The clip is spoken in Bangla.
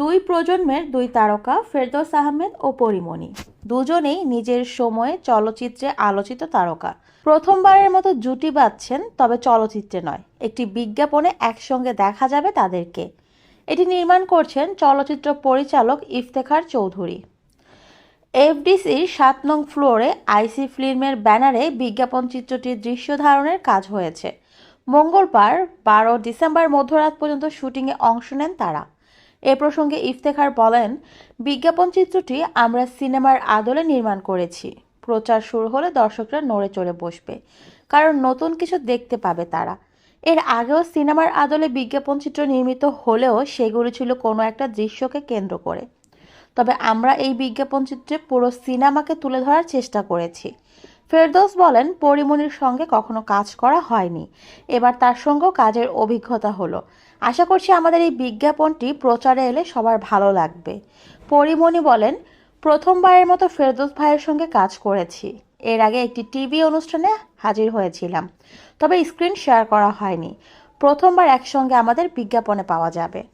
দুই প্রজন্মের দুই তারকা, ফেরদৌস আহমেদ ও পরিমণি। দুজনেই নিজের সময়ে চলচ্চিত্রে আলোচিত তারকা। প্রথমবারের মতো জুটি বাঁধছেন, তবে চলচ্চিত্রে নয়। একটি বিজ্ঞাপনে একসঙ্গে দেখা যাবে তাদেরকে। এটি নির্মাণ করছেন চলচ্চিত্র পরিচালক ইফতেখার চৌধুরী। এফডিসির সাত নং ফ্লোরে আইসি ফিল্মের ব্যানারে বিজ্ঞাপন চিত্রটির দৃশ্য ধারণের কাজ হয়েছে। মঙ্গলবার বারো ডিসেম্বর মধ্যরাত পর্যন্ত শুটিংয়ে অংশ নেন তারা। এ প্রসঙ্গে ইফতেখার বলেন, বিজ্ঞাপন চিত্রটি আমরা সিনেমার আদলে নির্মাণ করেছি। প্রচার শুরু হলে দর্শকরা নড়ে চড়ে বসবে, কারণ নতুন কিছু দেখতে পাবে তারা। এর আগেও সিনেমার আদলে বিজ্ঞাপন চিত্র নির্মিত হলেও সেগুলি ছিল কোনো একটা দৃশ্যকে কেন্দ্র করে। তবে আমরা এই বিজ্ঞাপন চিত্রে পুরো সিনেমাকে তুলে ধরার চেষ্টা করেছি। ফেরদৌস বলেন পরিমণির সঙ্গে কখনো কাজ করা হয়নি। এবার তার সঙ্গেও কাজের অভিজ্ঞতা হলো। আশা করছি আমাদের এই বিজ্ঞাপনটি প্রচারে এলে সবার ভালো লাগবে। পরিমণি বলেন, প্রথমবারের মতো ফেরদৌস ভাইয়ের সঙ্গে কাজ করেছি। এর আগে একটি টিভি অনুষ্ঠানে হাজির হয়েছিলাম, তবে স্ক্রিন শেয়ার করা হয়নি। প্রথমবার একসঙ্গে আমাদের বিজ্ঞাপনে পাওয়া যাবে।